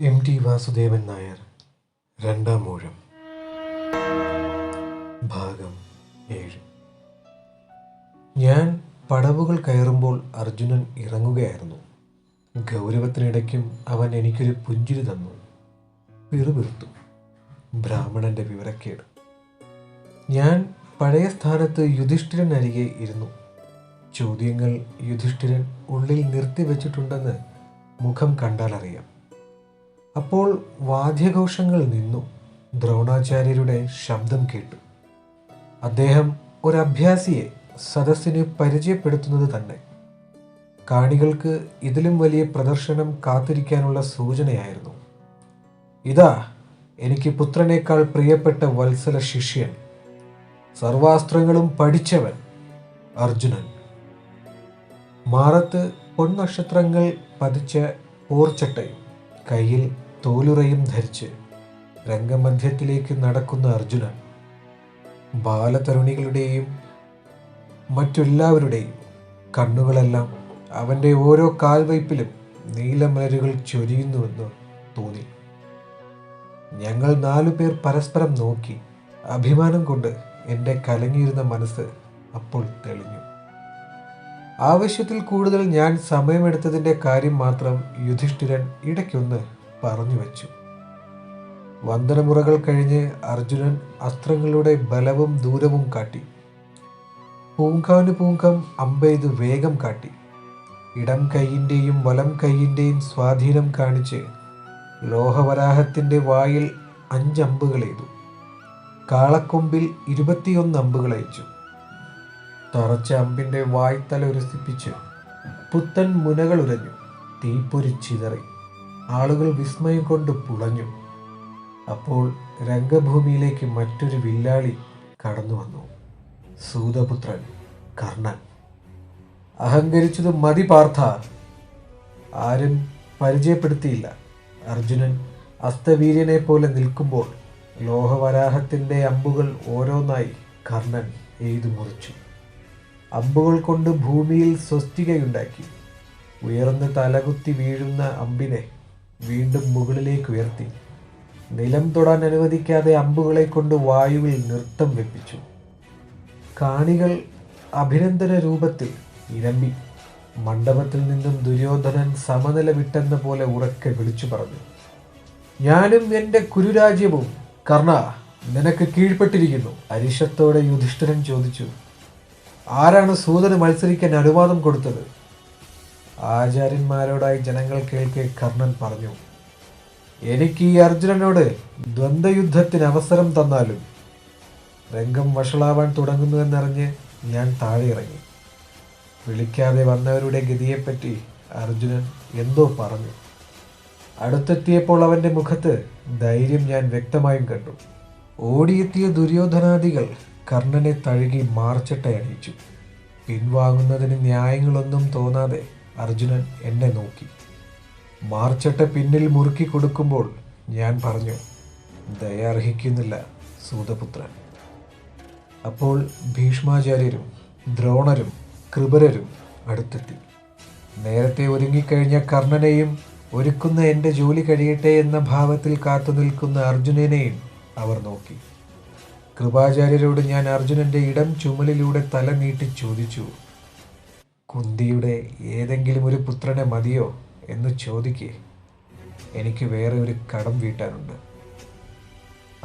M T Vasudevan Nair രണ്ടാം മൂഴം ഭാഗം ഏഴ്. ഞാൻ പടവുകൾ കയറുമ്പോൾ അർജുനൻ ഇറങ്ങുകയായിരുന്നു. ഗൗരവത്തിനിടയ്ക്കും അവൻ എനിക്കൊരു പുഞ്ചിരി തന്നു. പിറുപിറുത്തു. ബ്രാഹ്മണന്റെ വിവരക്കേട്. ഞാൻ പഴയ സ്ഥാനത്ത് യുധിഷ്ഠിരൻ അരികെ ഇരുന്നു. ചോദ്യങ്ങൾ യുധിഷ്ഠിരൻ ഉള്ളിൽ നിർത്തിവെച്ചിട്ടുണ്ടെന്ന് മുഖം കണ്ടാലറിയാം. അപ്പോൾ വാദ്യഘോഷങ്ങൾ നിന്നു. ദ്രോണാചാര്യരുടെ ശബ്ദം കേട്ടു. അദ്ദേഹം ഒരു അഭ്യാസിയെ സദസ്സിന് പരിചയപ്പെടുത്തുന്നത് തന്നെ കാണികൾക്ക് ഇതിലും വലിയ പ്രദർശനം കാത്തിരിക്കാനുള്ള സൂചനയായിരുന്നു. ഇതാ എനിക്ക് പുത്രനേക്കാൾ പ്രിയപ്പെട്ട വത്സല ശിഷ്യൻ. സർവാസ്ത്രങ്ങളും പഠിച്ചവൻ അർജുനൻ. മാറത്ത് പൊൻനക്ഷത്രങ്ങൾ പതിച്ച പോർച്ചട്ടയും കയ്യിൽ തോലുറയും ധരിച്ച് രംഗമധ്യത്തിലേക്ക് നടക്കുന്ന അർജുനൻ ബാലതരുണികളുടെയും മറ്റെല്ലാവരുടെയും കണ്ണുകളെല്ലാം അവന്റെ ഓരോ കാൽവയ്പിലും നീലമലരുകൾ ചൊരിയുന്നുവെന്ന് തോന്നി. ഞങ്ങൾ നാലു പേർ പരസ്പരം നോക്കി അഭിമാനം കൊണ്ട് എന്റെ കലങ്ങിയിരുന്ന മനസ്സ് അപ്പോൾ തെളിഞ്ഞു. ആവശ്യത്തിൽ കൂടുതൽ ഞാൻ സമയമെടുത്തതിന്റെ കാര്യം മാത്രം യുധിഷ്ഠിരൻ ഇടയ്ക്കൊന്ന് പറഞ്ഞു വച്ചു. വന്ദനമുറകൾ കഴിഞ്ഞ് അർജുനൻ അസ്ത്രങ്ങളുടെ ബലവും ദൂരവും കാട്ടി. പൂങ്കാവിന് പൂങ്കം അമ്പെയ്ത് വേഗം കാട്ടി. ഇടം കൈയിന്റെയും വലം കൈയിന്റെയും സ്വാധീനം കാണിച്ച് ലോഹവരാഹത്തിന്റെ വായിൽ അഞ്ചമ്പുകൾ എയ്തു. കാളക്കൊമ്പിൽ ഇരുപത്തിയൊന്ന് അമ്പുകളയച്ചു തറച്ച അമ്പിന്റെ വായ്ത്തല ഉരസിപ്പിച്ച് പുത്തൻ മുനകൾ ഉരഞ്ഞു. തീപ്പൊരി ചിതറി. ആളുകൾ വിസ്മയം കൊണ്ട് പുളഞ്ഞു. അപ്പോൾ രംഗഭൂമിയിലേക്ക് മറ്റൊരു വില്ലാളി കടന്നു വന്നു. സൂതപുത്രൻ കർണൻ. അഹങ്കരിച്ചത് മതി പാർത്ഥ. ആരും പരിചയപ്പെടുത്തിയില്ല. അർജുനൻ അസ്തവീര്യനെ പോലെ നിൽക്കുമ്പോൾ ലോഹവരാഹത്തിന്റെ അമ്പുകൾ ഓരോന്നായി കർണൻ എയ്തു മുറിച്ചു. അമ്പുകൾ കൊണ്ട് ഭൂമിയിൽ സ്വസ്തികയുണ്ടാക്കി. ഉയർന്ന് തലകുത്തി വീഴുന്ന അമ്പിനെ വീണ്ടും മുകളിലേക്ക് ഉയർത്തി. നിലം തൊടാൻ അനുവദിക്കാതെ അമ്പുകളെ കൊണ്ട് വായുവിൽ നൃത്തം വെപ്പിച്ചു. കാണികൾ അഭിനന്ദന രൂപത്തിൽ ഇരമ്പി. മണ്ഡപത്തിൽ നിന്നും ദുര്യോധനൻ സമനില വിട്ടെന്ന പോലെ ഉറക്കെ വിളിച്ചു പറഞ്ഞു. ഞാനും എന്റെ കുരുരാജ്യവും കർണ നിനക്ക് കീഴ്പ്പെട്ടിരിക്കുന്നു. അരിശത്തോടെ യുധിഷ്ഠിരൻ ചോദിച്ചു ആരാണ് സൂതന് മത്സരിക്കാൻ അനുവാദം കൊടുത്തത്? ആചാര്യന്മാരോടായി ജനങ്ങൾ കേൾക്കെ കർണൻ പറഞ്ഞു എനിക്ക് ഈ അർജുനനോട് ദ്വന്ദ്വയുദ്ധത്തിന് അവസരം തന്നാലും രംഗം വഷളാവാൻ തുടങ്ങുന്നുവെന്നറിഞ്ഞ് ഞാൻ താഴെ ഇറങ്ങി വിളിക്കാതെ വന്നവരുടെ ഗതിയെപ്പറ്റി അർജുനൻ എന്തോ പറഞ്ഞു. അടുത്തെത്തിയപ്പോൾ അവന്റെ മുഖത്ത് ധൈര്യം ഞാൻ വ്യക്തമായും കണ്ടു. ഓടിയെത്തിയ ദുര്യോധനാദികൾ കർണനെ തഴുകി മാർച്ചട്ടയണിയിച്ചു. പിൻവാങ്ങുന്നതിന് ന്യായങ്ങളൊന്നും തോന്നാതെ അർജുനൻ എന്നെ നോക്കി. മാർച്ചട്ട പിന്നിൽ മുറുക്കി കൊടുക്കുമ്പോൾ ഞാൻ പറഞ്ഞു ദയ അർഹിക്കുന്നില്ല സൂതപുത്രൻ അപ്പോൾ ഭീഷ്മാചാര്യരും ദ്രോണരും കൃപരരും അടുത്തെത്തി. നേരത്തെ ഒരുങ്ങിക്കഴിഞ്ഞ കർണനെയും ഒരുക്കുന്ന എന്റെ ജോലി കഴിയട്ടെ എന്ന ഭാവത്തിൽ കാത്തു നിൽക്കുന്ന അർജുനനെയും അവർ നോക്കി. കൃപാചാര്യരോട് ഞാൻ അർജുനന്റെ ഇടം ചുമലിലൂടെ തല നീട്ടി ചോദിച്ചു കുന്തിയുടെ ഏതെങ്കിലും ഒരു പുത്രനെ മതിയോ എന്ന് ചോദിക്കേ. എനിക്ക് വേറെ ഒരു കടം വീട്ടാനുണ്ട്.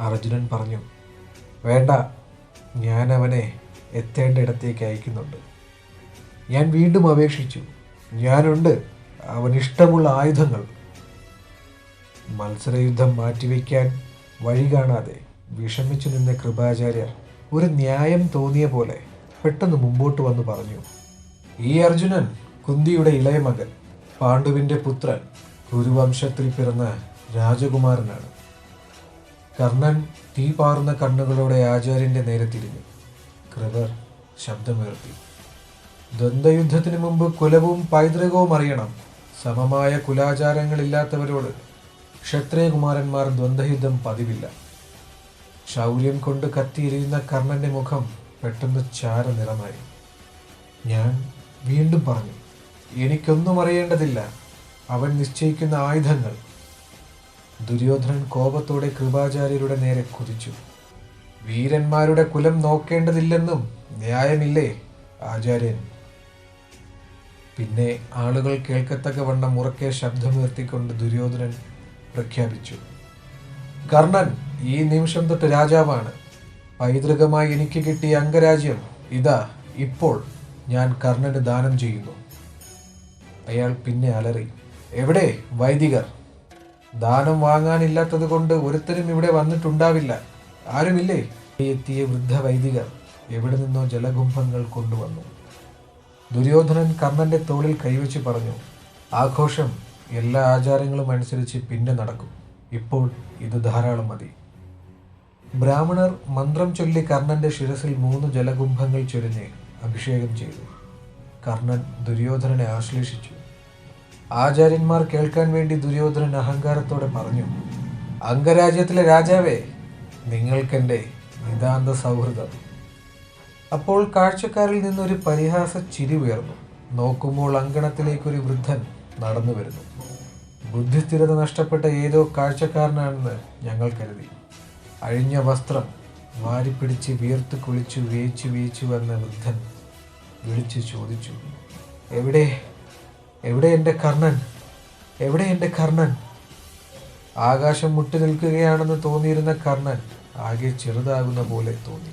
അർജുനൻ പറഞ്ഞു വേണ്ട ഞാൻ അവനെ എത്തേണ്ട ഇടത്തേക്ക് അയക്കുന്നുണ്ട്. ഞാൻ വീണ്ടും അപേക്ഷിച്ചു. ഞാനുണ്ട്. അവൻ ഇഷ്ടമുള്ള ആയുധങ്ങൾ. മത്സരയുദ്ധം മാറ്റിവെക്കാൻ വഴി കാണാതെ വിഷമിച്ചു നിന്ന കൃപാചാര്യർ ഒരു ന്യായം തോന്നിയ പോലെ പെട്ടെന്ന് മുമ്പോട്ട് വന്ന് പറഞ്ഞു ഈ അർജുനൻ കുന്തിയുടെ ഇളയ മകൻ പാണ്ഡുവിന്റെ പുത്രൻ കുരുവംശത്തിൽ പിറന്ന രാജകുമാരനാണ്. കർണൻ തീ പാറുന്ന കണ്ണുകളോടെ ആചാര്യന്റെ നേരെ തിരിഞ്ഞു കൃപർ ശബ്ദമുയർത്തി. ദ്വന്ദ്വയുദ്ധത്തിന് മുമ്പ് കുലവും പൈതൃകവും അറിയണം. സമമായ കുലാചാരങ്ങളില്ലാത്തവരോട് ക്ഷത്രിയകുമാരന്മാർ ദ്വന്ദ്വയുദ്ധം പതിവില്ല. ശൗര്യം കൊണ്ട് കത്തിയിരിയുന്ന കർണന്റെ മുഖം പെട്ടെന്ന് ചാര നിറമായി ഞാൻ വീണ്ടും പറഞ്ഞു എനിക്കൊന്നും അറിയേണ്ടതില്ല. അവൻ നിശ്ചയിക്കുന്ന ആയുധങ്ങൾ. ദുര്യോധനൻ കോപത്തോടെ കൃപാചാര്യരുടെ നേരെ കുതിച്ചു. വീരന്മാരുടെ കുലം നോക്കേണ്ടതില്ലെന്നും ന്യായമില്ലേ ആചാര്യൻ? പിന്നെ ആളുകൾ കേൾക്കത്തക്കവണ്ണം ഉറക്കെ ശബ്ദമുയർത്തിക്കൊണ്ട് ദുര്യോധനൻ പ്രഖ്യാപിച്ചു കർണൻ ഈ നിമിഷം തൊട്ട് രാജാവാണ്. പൈതൃകമായി എനിക്ക് കിട്ടിയ അംഗരാജ്യം ഇതാ ഇപ്പോൾ. ഞാൻ കർണന് ദാനം ചെയ്യുന്നു. അയാൾ പിന്നെ അലറി എവിടെ വൈദികർ? ദാനം വാങ്ങാനില്ലാത്തത് കൊണ്ട് ഒരുത്തരും ഇവിടെ വന്നിട്ടുണ്ടാവില്ല. ആരുമില്ലേ? എത്തിയ വൃദ്ധ വൈദികർ എവിടെ നിന്നോ ജലകുംഭങ്ങൾ കൊണ്ടുവന്നു. ദുര്യോധനൻ കർണന്റെ തോളിൽ കൈവച്ച് പറഞ്ഞു ആഘോഷം എല്ലാ ആചാരങ്ങളും അനുസരിച്ച് പിന്നെ നടക്കും. ഇപ്പോൾ ഇത് ധാരാളം മതി. ബ്രാഹ്മണർ മന്ത്രം ചൊല്ലി കർണന്റെ ശിരസിൽ മൂന്ന് ജലകുംഭങ്ങൾ ചൊരിഞ്ഞ് അഭിഷേകം ചെയ്തു. കർണൻ ദുര്യോധനനെ ആശ്ലേഷിച്ചു. ആചാര്യന്മാർ കേൾക്കാൻ വേണ്ടി ദുര്യോധനൻ അഹങ്കാരത്തോടെ പറഞ്ഞു അംഗരാജ്യത്തിലെ രാജാവേ നിങ്ങൾക്കെന്റെ നിതാന്ത സൗഹൃദം. അപ്പോൾ കാഴ്ചക്കാരിൽ നിന്നൊരു പരിഹാസ ചിരി ഉയർന്നു. നോക്കുമ്പോൾ അങ്കണത്തിലേക്കൊരു വൃദ്ധൻ നടന്നു വരുന്നു. ബുദ്ധിസ്ഥിരത നഷ്ടപ്പെട്ട ഏതോ കാഴ്ചക്കാരനാണെന്ന് ഞങ്ങൾ കരുതി. അഴിഞ്ഞ വസ്ത്രം വാരിപ്പിടിച്ച് വീർത്ത് കുളിച്ചു വേച്ചു വേച്ചു വന്ന വൃദ്ധൻ വിളിച്ചു ചോദിച്ചു എവിടെ? എവിടെ എന്റെ കർണൻ? എവിടെ എന്റെ കർണൻ? ആകാശം മുട്ടി നിൽക്കുകയാണെന്ന് തോന്നിയിരുന്ന കർണൻ ആകെ ചെറുതാകുന്ന പോലെ തോന്നി.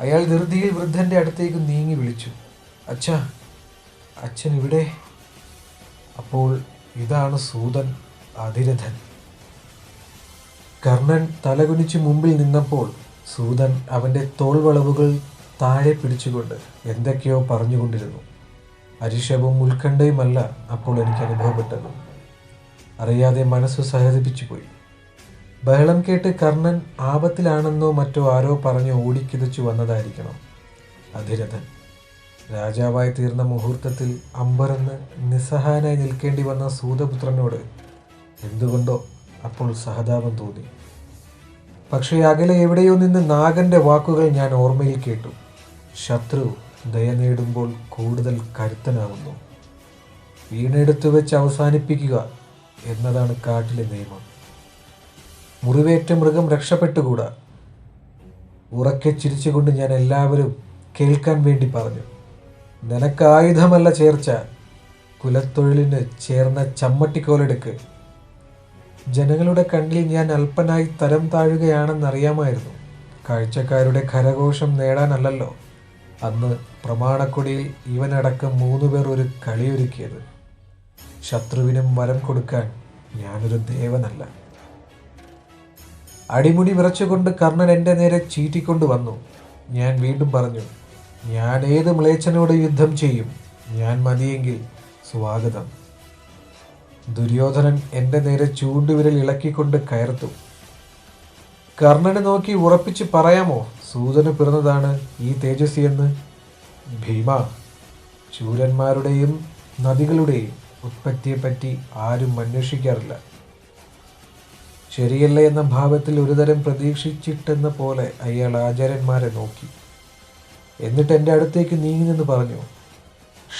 അയാൾ ധൃതിയിൽ വൃദ്ധന്റെ അടുത്തേക്ക് നീങ്ങി വിളിച്ചു അച്ഛ അച്ഛൻ ഇവിടെ? അപ്പോൾ ഇതാണ് സൂതൻ അതിരഥൻ. കർണൻ തലകുനിച്ച് മുമ്പിൽ നിന്നപ്പോൾ സൂതൻ അവന്റെ തോൾവളവുകൾ താഴെ പിടിച്ചുകൊണ്ട് എന്തൊക്കെയോ പറഞ്ഞുകൊണ്ടിരുന്നു. അരിഷവും ഉത്കണ്ഠയുമല്ല അപ്പോൾ എനിക്ക് അനുഭവപ്പെട്ടത്. അറിയാതെ മനസ്സ് സഹതിപ്പിച്ചു പോയി. ബഹളം കേട്ട് കർണൻ ആപത്തിലാണെന്നോ മറ്റോ ആരോ പറഞ്ഞ് ഓടിക്കിതച്ചു വന്നതായിരിക്കണം. അധിരഥൻ. രാജാവായി തീർന്ന മുഹൂർത്തത്തിൽ അമ്പരന്ന് നിസ്സഹായനായി നിൽക്കേണ്ടി വന്ന സൂതപുത്രനോട് എന്തുകൊണ്ടോ അപ്പോൾ സഹതാപം തോന്നി. പക്ഷേ അകലെ എവിടെയോ നിന്ന് നാഗന്റെ വാക്കുകൾ ഞാൻ ഓർമ്മയിൽ കേട്ടു. ശത്രു ദയ നേടുമ്പോൾ കൂടുതൽ കരുത്തനാവുന്നു വീണെടുത്തു വെച്ച് അവസാനിപ്പിക്കുക എന്നതാണ് കാട്ടിലെ നിയമം. മുറിവേറ്റ മൃഗം രക്ഷപ്പെട്ടുകൂടാ? ഉറക്കെ ചിരിച്ചുകൊണ്ട് ഞാൻ എല്ലാവരും കേൾക്കാൻ വേണ്ടി പറഞ്ഞു. നിനക്ക് ആയുധമല്ല ചേർച്ച. കുലത്തൊഴിലിന് ചേർന്ന ചമ്മട്ടിക്കോലെടുക്ക്. ജനങ്ങളുടെ കണ്ണിൽ ഞാൻ അല്പനായി തരം താഴുകയാണെന്നറിയാമായിരുന്നു. കാഴ്ചക്കാരുടെ കരഘോഷം നേടാനല്ലല്ലോ. അന്ന് പ്രമാണക്കൊടിയിൽ ഇവനടക്കം മൂന്നുപേർ ഒരു കളിയൊരുക്കിയത്. ശത്രുവിനും വരം കൊടുക്കാൻ ഞാനൊരു ദേവനല്ല. അടിമുടി വിറച്ചുകൊണ്ട് കർണൻ എന്റെ നേരെ ചീറ്റിക്കൊണ്ട് വന്നു. ഞാൻ വീണ്ടും പറഞ്ഞു ഞാൻ ഏത് മ്ലേച്ഛനോട് യുദ്ധം ചെയ്യും? ഞാൻ മതിയെങ്കിൽ സ്വാഗതം. ദുര്യോധനൻ എന്റെ നേരെ ചൂണ്ടുവിരൽ ഇളക്കിക്കൊണ്ട് കയർത്തു. കർണനെ നോക്കി ഉറപ്പിച്ച് പറയാമോ സൂതന് പിറന്നതാണ് ഈ തേജസ്വി എന്ന് ഭീമ ചൂരന്മാരുടെയും നദികളുടെയും ഉത്പത്തിയെപ്പറ്റി ആരും അന്വേഷിക്കാറില്ല. ശരിയല്ല എന്ന ഭാവത്തിൽ ഒരുതരം പ്രതീക്ഷിച്ചിട്ടെന്ന പോലെ അയാൾ ആചാര്യന്മാരെ നോക്കി. എന്നിട്ട് എന്റെ അടുത്തേക്ക് നീങ്ങി നിന്ന് പറഞ്ഞു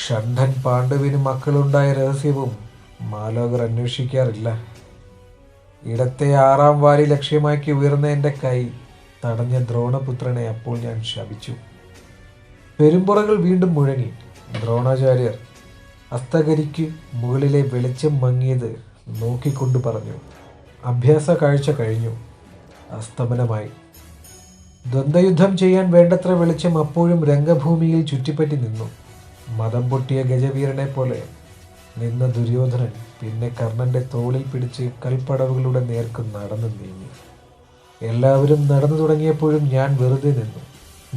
ഷണ്ഠൻ പാണ്ഡുവിന് മക്കളുണ്ടായ രഹസ്യവും മാലോകർ അന്വേഷിക്കാറില്ല. ഇടത്തെ ആറാം വാരി ലക്ഷ്യമാക്കി ഉയർന്ന എന്റെ കൈ തടഞ്ഞ ദ്രോണപുത്രനെ അപ്പോൾ ഞാൻ ശപിച്ചു. പെരുമ്പുറകൾ വീണ്ടും മുഴങ്ങി. ദ്രോണാചാര്യർ അസ്തകരിക്ക് മുകളിലെ വെളിച്ചം മങ്ങിയത് നോക്കിക്കൊണ്ട് പറഞ്ഞു. അഭ്യാസ കാഴ്ച കഴിഞ്ഞു. അസ്തമനമായി. ദ്വന്ദ്വയുദ്ധം ചെയ്യാൻ വേണ്ടത്ര വെളിച്ചം അപ്പോഴും രംഗഭൂമിയിൽ ചുറ്റിപ്പറ്റി നിന്നു. മതം പൊട്ടിയ ഗജവീരനെ പോലെ നിന്ന ദുര്യോധനൻ പിന്നെ കർണന്റെ തോളിൽ പിടിച്ച് കൽപ്പടവുകളുടെ നേർക്ക് നടന്നു നീങ്ങി. എല്ലാവരും നടന്നു തുടങ്ങിയപ്പോഴും ഞാൻ വെറുതെ നിന്നു.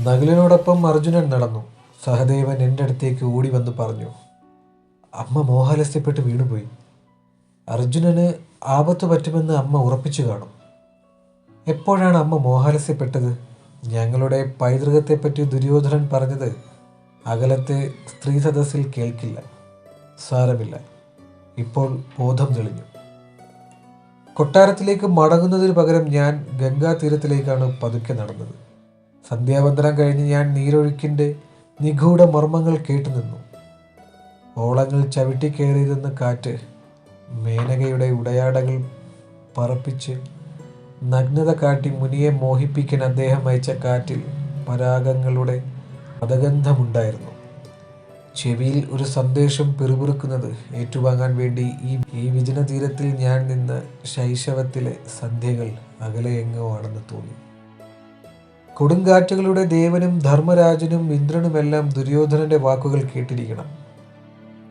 നകുലനോടൊപ്പം അർജുനൻ നടന്നു. സഹദേവൻ എന്റെ അടുത്തേക്ക് ഓടി വന്ന് പറഞ്ഞു അമ്മ മോഹാലസ്യപ്പെട്ട് വീണുപോയി. അർജുനന് ആപത്ത് പറ്റുമെന്ന് അമ്മ ഉറപ്പിച്ചു കാണും. എപ്പോഴാണ് അമ്മ മോഹാലസ്യപ്പെട്ടത്? ഞങ്ങളുടെ പൈതൃകത്തെപ്പറ്റി ദുര്യോധനൻ പറഞ്ഞത് അകലത്തെ സ്ത്രീ സദസ്സിൽ കേൾക്കില്ല. സാരമില്ല. ഇപ്പോൾ ബോധം തെളിഞ്ഞു. കൊട്ടാരത്തിലേക്ക് മടങ്ങുന്നതിന് പകരം ഞാൻ ഗംഗാ തീരത്തിലേക്കാണ് പതുക്കെ നടന്നത്. സന്ധ്യാവന്തനം കഴിഞ്ഞ് ഞാൻ നീരൊഴുക്കിന്റെ നിഗൂഢ മർമ്മങ്ങൾ കേട്ടുനിന്നു ഓളങ്ങൾ ചവിട്ടിക്കയറിയിരുന്ന കാറ്റ് മേനകയുടെ ഉടയാടകൾ പറപ്പിച്ച് നഗ്നത കാട്ടി മുനിയെ മോഹിപ്പിക്കാൻ അദ്ദേഹം അയച്ച കാറ്റിൽ പരാഗങ്ങളുടെ മതഗന്ധമുണ്ടായിരുന്നു ചെവിയിൽ ഒരു സന്ദേശം പിറുപിറുക്കുന്നത് ഏറ്റുവാങ്ങാൻ വേണ്ടി ഈ ഈ വിജന തീരത്തിൽ ഞാൻ നിന്ന ശൈശവത്തിലെ സന്ധ്യകൾ അകലെ എങ്ങോ ആണെന്ന് തോന്നി. കൊടുങ്കാറ്റുകളുടെ ദേവനും ധർമ്മരാജനും ഇന്ദ്രനുമെല്ലാം ദുര്യോധനന്റെ വാക്കുകൾ കേട്ടിരിക്കണം.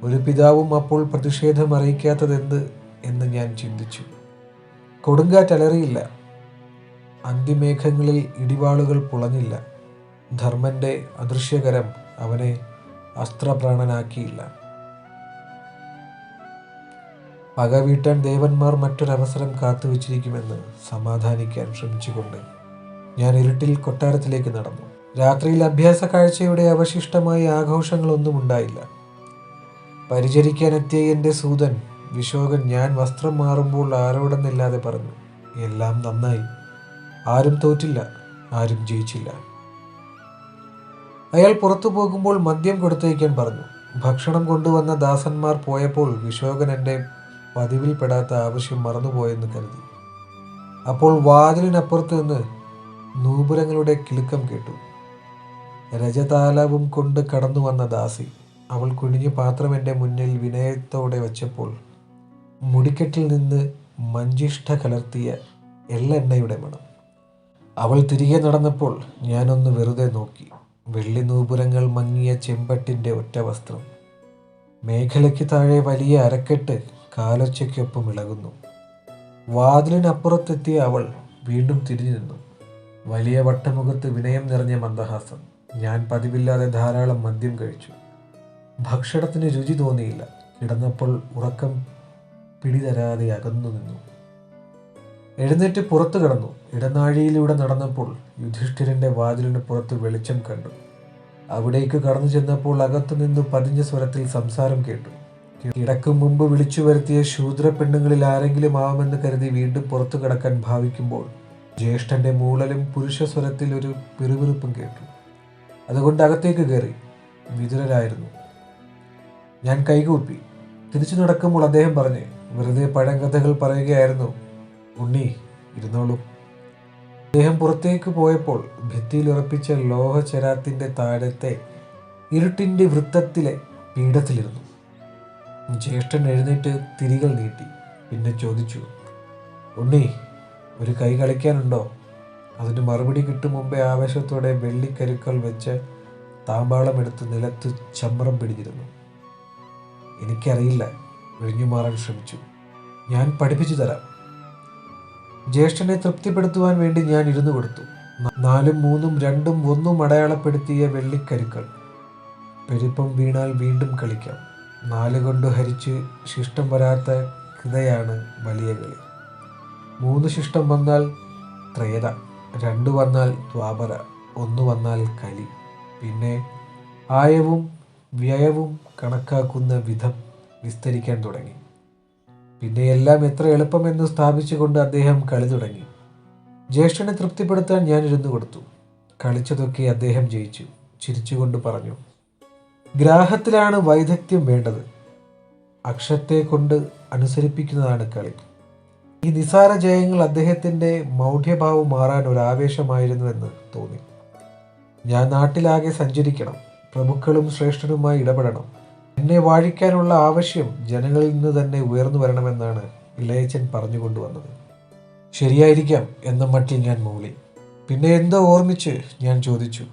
ഒരു പിതാവും അപ്പോൾ പ്രതിഷേധം അറിയിക്കാത്തതെന്ത് എന്ന് ഞാൻ ചിന്തിച്ചു. കൊടുങ്കാറ്റ് അലറിയില്ല അന്തിമേഘങ്ങളിൽ ഇടിവാളുകൾ പുളഞ്ഞില്ല. ധർമ്മന്റെ അദൃശ്യകരം അവനെ അസ്ത്രപ്രാണനാക്കിയില്ല. പക വീട്ടാൻ ദേവന്മാർ മറ്റൊരവസരം കാത്തുവച്ചിരിക്കുമെന്ന് സമാധാനിക്കാൻ ശ്രമിച്ചുകൊണ്ട് ഞാൻ ഇരുട്ടിൽ കൊട്ടാരത്തിലേക്ക് നടന്നു. രാത്രിയിൽ അഭ്യാസ കാഴ്ചയുടെ അവശിഷ്ടമായ ആഘോഷങ്ങളൊന്നും ഉണ്ടായില്ല പരിചരിക്കാനെത്തിയ എന്റെ സൂതൻ വിശോകൻ ഞാൻ വസ്ത്രം മാറുമ്പോൾ ആരോടെന്നില്ലാതെ പറഞ്ഞു എല്ലാം നന്നായി. ആരും തോറ്റില്ല ആരും ജയിച്ചില്ല. അയാൾ പുറത്തു പോകുമ്പോൾ മദ്യം കൊടുത്തയക്കാൻ പറഞ്ഞു. ഭക്ഷണം കൊണ്ടുവന്ന ദാസന്മാർ പോയപ്പോൾ വിശോകൻ എന്റെ പതിവിൽപ്പെടാത്ത ആവശ്യം മറന്നുപോയെന്ന് കരുതി. അപ്പോൾ വാതിലിനപ്പുറത്ത് നിന്ന് നൂപുരങ്ങളുടെ കിളുക്കം കേട്ടു. രജതാലവും കൊണ്ട് കടന്നു വന്ന ദാസി അവൾ കുനിഞ്ഞ് പാത്രം എന്റെ മുന്നിൽ വിനയത്തോടെ വച്ചപ്പോൾ മുടിക്കെട്ടിൽ നിന്ന് മഞ്ചിഷ്ഠ കലർത്തിയ എള്ളെണ്ണയുടെ മണം. അവൾ തിരികെ നടന്നപ്പോൾ ഞാനൊന്ന് വെറുതെ നോക്കി. വെള്ളി നൂപുരങ്ങൾ മങ്ങിയ ചെമ്പട്ടിന്റെ ഒറ്റ വസ്ത്രം മേഖലയ്ക്ക് താഴെ വലിയ അരക്കെട്ട് കാലൊച്ചയ്ക്കൊപ്പം ഇളകുന്നു. വാതിലിനപ്പുറത്തെത്തിയ അവൾ വീണ്ടും തിരിഞ്ഞു നിന്നു. വലിയ വട്ടമുഖത്ത് വിനയം നിറഞ്ഞ മന്ദഹാസം. ഞാൻ പതിവില്ലാതെ ധാരാളം മദ്യം കഴിച്ചു. ഭക്ഷണത്തിന് രുചി തോന്നിയില്ല. കിടന്നപ്പോൾ ഉറക്കം പിടിതരാതെ അകന്നു നിന്നു. എഴുന്നേറ്റ് പുറത്തു കടന്നു. ഇടനാഴിയിലൂടെ നടന്നപ്പോൾ യുധിഷ്ഠിരന്റെ വാതിലിന് പുറത്ത് വെളിച്ചം കണ്ടു. അവിടേക്ക് കടന്നു ചെന്നപ്പോൾ അകത്തു നിന്ന് പതിഞ്ഞ സ്വരത്തിൽ സംസാരം കേട്ടു. കിടക്കും മുമ്പ് വിളിച്ചു വരുത്തിയ ശൂദ്ര പെണ്ണുങ്ങളിൽ ആരെങ്കിലും ആവുമെന്ന് കരുതി വീണ്ടും പുറത്തു കിടക്കാൻ ഭാവിക്കുമ്പോൾ ജ്യേഷ്ഠന്റെ മൂളലും പുരുഷ സ്വരത്തിൽ ഒരു പിറുപിറുപ്പും കേട്ടു. അതുകൊണ്ട് അകത്തേക്ക് കയറി വിതുരരായിരുന്നു. ഞാൻ കൈകൂപ്പി. തിരിച്ചു നടക്കുമ്പോൾ അദ്ദേഹം പറഞ്ഞു വെറുതെ പഴങ്കഥകൾ പറയുകയായിരുന്നു. ഉണ്ണി ഇരുന്നോളൂ. അദ്ദേഹം പുറത്തേക്ക് പോയപ്പോൾ ഭിത്തിയിൽ ഉറപ്പിച്ച ലോഹചരാത്തിന്റെ താഴത്തെ ഇരുട്ടിന്റെ വൃത്തത്തിലെ പീഠത്തിലിരുന്നു. ജ്യേഷ്ഠൻ എഴുന്നേറ്റ് തിരികൾ നീട്ടി പിന്നെ ചോദിച്ചു ഉണ്ണി ഒരു കൈ കളിക്കാനുണ്ടോ? അതിന് മറുപടി കിട്ടും മുമ്പേ ആവേശത്തോടെ വെള്ളിക്കരുക്കൾ വെച്ച് താമ്പാളം എടുത്ത് നിലത്ത് ചമ്രം പിടിഞ്ഞിരുന്നു എനിക്കറിയില്ല ഒഴിഞ്ഞു മാറാൻ ശ്രമിച്ചു. ഞാൻ പഠിപ്പിച്ചു തരാം. ജ്യേഷ്ഠനെ തൃപ്തിപ്പെടുത്തുവാൻ വേണ്ടി ഞാൻ ഇരുന്നു കൊടുത്തു. നാലും മൂന്നും രണ്ടും ഒന്നും അടയാളപ്പെടുത്തിയ വെള്ളിക്കരുക്കൾ. പെരുപ്പം വീണാൽ വീണ്ടും കളിക്കാം. നാല് കൊണ്ട് ഹരിച്ച് ശിഷ്ടം വരാത്ത കൃതയാണ് വലിയ കളി. മൂന്ന് ശിഷ്ടം വന്നാൽ ത്രേത രണ്ട് വന്നാൽ ദ്വാപര ഒന്ന് വന്നാൽ കലി. പിന്നെ ആയവും വ്യയവും കണക്കാക്കുന്ന വിധം വിസ്തരിക്കാൻ തുടങ്ങി. പിന്നെ എല്ലാം എത്ര എളുപ്പമെന്ന് സ്ഥാപിച്ചുകൊണ്ട് അദ്ദേഹം കളി തുടങ്ങി. ജ്യേഷ്ഠനെ തൃപ്തിപ്പെടുത്താൻ ഞാൻ ഇരുന്നു കൊടുത്തു. കളിച്ചതൊക്കെ അദ്ദേഹം ജയിച്ചു. ചിരിച്ചുകൊണ്ട് പറഞ്ഞു ഗ്രാഹത്തിലാണ് വൈദഗ്ധ്യം വേണ്ടത്. അക്ഷത്തെ കൊണ്ട് അനുസരിപ്പിക്കുന്നതാണ് കളി. ഈ നിസാര ജയങ്ങൾ അദ്ദേഹത്തിന്റെ മൗഢ്യഭാവം മാറാൻ ഒരു ആവേശമായിരുന്നുവെന്ന് തോന്നി. ഞാൻ നാട്ടിലാകെ സഞ്ചരിക്കണം. പ്രഭുക്കളും ശ്രേഷ്ഠനുമായി ഇടപെടണം. എന്നെ വാഴിക്കാനുള്ള ആവശ്യം ജനങ്ങളിൽ നിന്ന് തന്നെ ഉയർന്നു വരണമെന്നാണ് ഇളയച്ചൻ പറഞ്ഞുകൊണ്ടുവന്നത് ശരിയായിരിക്കാം എന്ന മട്ടിൽ ഞാൻ മൂളി. പിന്നെ എന്തോ ഓർമ്മിച്ച് ഞാൻ ചോദിച്ചു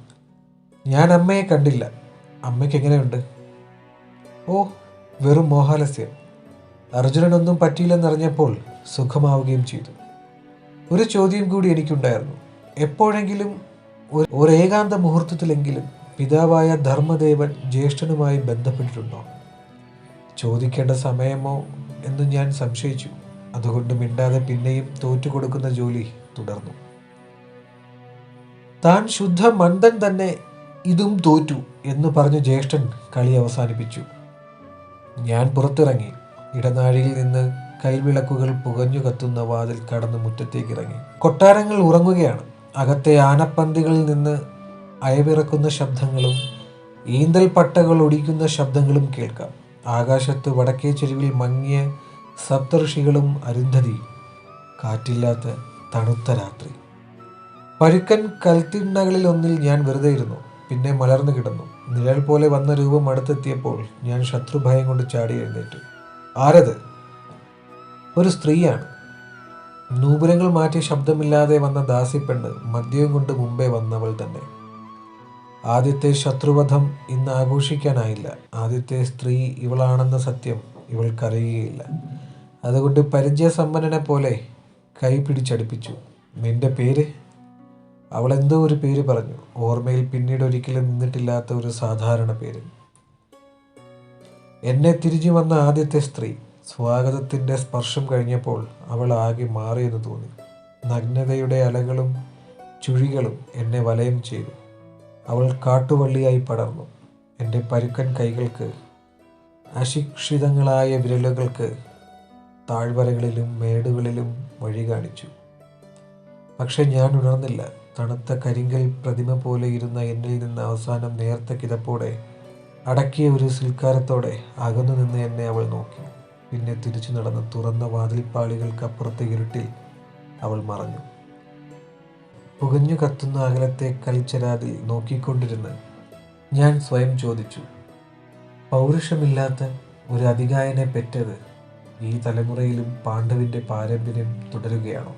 ഞാൻ അമ്മയെ കണ്ടില്ല. അമ്മയ്ക്ക് എങ്ങനെയുണ്ട്? ഓ വെറും മോഹാലസ്യം. അർജുനനൊന്നും പറ്റിയില്ലെന്നറിഞ്ഞപ്പോൾ സുഖമാവുകയും ചെയ്തു. ഒരു ചോദ്യം കൂടി എനിക്കുണ്ടായിരുന്നു. എപ്പോഴെങ്കിലും ഒരു- ഏകാന്ത മുഹൂർത്തത്തിലെങ്കിലും പിതാവായ ധർമ്മദേവൻ ജ്യേഷ്ഠനുമായി ബന്ധപ്പെട്ടിട്ടുണ്ടോ? ചോദിക്കേണ്ട സമയമോ എന്ന് ഞാൻ സംശയിച്ചു. അതുകൊണ്ട് മിണ്ടാതെ പിന്നെയും തോറ്റുകൊടുക്കുന്ന ജോലി തുടർന്നു. താൻ ശുദ്ധ മന്ദൻ തന്നെ ഇതും തോറ്റു എന്ന് പറഞ്ഞു ജ്യേഷ്ഠൻ കളി അവസാനിപ്പിച്ചു. ഞാൻ പുറത്തിറങ്ങി. ഇടനാഴിയിൽ നിന്ന് കൈവിളക്കുകൾ പുകഞ്ഞു കത്തുന്ന വാതിൽ കടന്ന് മുറ്റത്തേക്ക് ഇറങ്ങി. കൊട്ടാരങ്ങൾ ഉറങ്ങുകയാണ്. അകത്തെ ആനപ്പന്തികളിൽ നിന്ന് അയവിറക്കുന്ന ശബ്ദങ്ങളും ഈന്തൽ പട്ടകൾ ഒടിക്കുന്ന ശബ്ദങ്ങളും കേൾക്കാം. ആകാശത്ത് വടക്കേ ചെരുവിൽ മങ്ങിയ സപ്തഋഷികളും അരുന്ധതിയും കാറ്റില്ലാത്ത തണുത്ത രാത്രി. പഴുക്കൻ കൽത്തിണ്ണകളിൽ ഒന്നിൽ ഞാൻ വെറുതെ ഇരുന്നു. പിന്നെ മലർന്നു കിടന്നു. നിഴൽ പോലെ വന്ന രൂപം അടുത്തെത്തിയപ്പോൾ ഞാൻ ശത്രുഭയം കൊണ്ട് ചാടി എഴുന്നേറ്റു. ആരത്? ഒരു സ്ത്രീയാണ്. നൂപുരങ്ങൾ മാറ്റി ശബ്ദമില്ലാതെ വന്ന ദാസിപ്പെണ്ണ് മദ്യവും കൊണ്ട് മുമ്പേ വന്നവൾ തന്നെ. ആദ്യത്തെ ശത്രുവധം ഇന്ന് ആഘോഷിക്കാനായില്ല. ആദ്യത്തെ സ്ത്രീ ഇവളാണെന്ന സത്യം ഇവൾക്കറിയുകയില്ല. അതുകൊണ്ട് പരിചയസമ്പന്നനെ പോലെ കൈ പിടിച്ചടുപ്പിച്ചു. നിന്റെ പേര്? അവൾ എന്തോ ഒരു പേര് പറഞ്ഞു. ഓർമ്മയിൽ പിന്നീട് ഒരിക്കലും നിന്നിട്ടില്ലാത്ത ഒരു സാധാരണ പേര്. എന്നെ തിരിഞ്ഞു വന്ന ആദ്യത്തെ സ്ത്രീ. സ്വാഗതത്തിന്റെ സ്പർശം കഴിഞ്ഞപ്പോൾ അവൾ ആകെ മാറിയെന്ന് തോന്നി. നഗ്നതയുടെ അലകളും ചുഴികളും എന്നെ വലയം ചെയ്തു. അവൾ കാട്ടുവള്ളിയായി പടർന്നു. എന്റെ പരുക്കൻ കൈകൾക്ക് അശിക്ഷിതങ്ങളായ വിരലുകൾക്ക് താഴ്വരകളിലും മേടുകളിലും വഴി കാണിച്ചു. പക്ഷെ ഞാൻ ഉണർന്നില്ല. തണുത്ത കരിങ്കൽ പ്രതിമ പോലെ ഇരുന്ന എന്നിൽ നിന്ന് അവസാനം നേർത്ത കിതപ്പോടെ അടക്കിയ ഒരു സിൽക്കാരത്തോടെ അകന്നു നിന്ന് എന്നെ അവൾ നോക്കി. പിന്നെ തിരിച്ചു നടന്ന് തുറന്ന വാതിൽപ്പാളികൾക്കപ്പുറത്തെ ഇരുട്ടിൽ അവൾ മറഞ്ഞു. പുകഞ്ഞു കത്തുന്ന അകലത്തെ കൽച്ചരാതിൽ നോക്കിക്കൊണ്ടിരുന്ന് ഞാൻ സ്വയം ചോദിച്ചു പൗരുഷമില്ലാത്ത ഒരു അധികായനെ പെറ്റത് ഈ തലമുറയിലും പാണ്ഡവിന്റെ പാരമ്പര്യം തുടരുകയാണോ?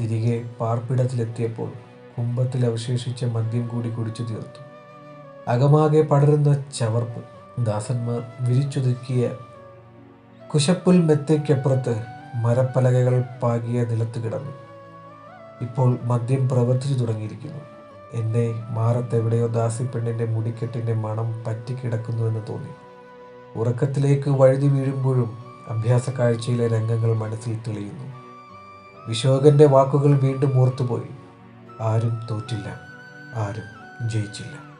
തിരികെ പാർപ്പിടത്തിലെത്തിയപ്പോൾ കുംഭത്തിൽ അവശേഷിച്ച മദ്യം കൂടി കുടിച്ചു തീർത്തു. അകമാകെ പടരുന്ന ചവർപ്പ് ദാസന്മാർ വിരിച്ചൊതുക്കിയ കുശപ്പുൽ മെത്തയ്ക്കപ്പുറത്ത് മരപ്പലകകൾ പാകിയ നിലത്ത് കിടന്നു. ഇപ്പോൾ മദ്യം പ്രവർത്തിച്ചു തുടങ്ങിയിരിക്കുന്നു. എന്നെ മാറത്തെവിടെയോ ദാസിപ്പെണ്ണിന്റെ മുടിക്കെട്ടിന്റെ മണം പറ്റിക്കിടക്കുന്നുവെന്ന് തോന്നി. ഉറക്കത്തിലേക്ക് വഴുതി വീഴുമ്പോഴും അഭ്യാസ കാഴ്ചയിലെ രംഗങ്ങൾ മനസ്സിൽ തെളിയുന്നു. വിശോകന്റെ വാക്കുകൾ വീണ്ടും ഓർത്തുപോയി. ആരും തോറ്റില്ല. ആരും ജയിച്ചില്ല.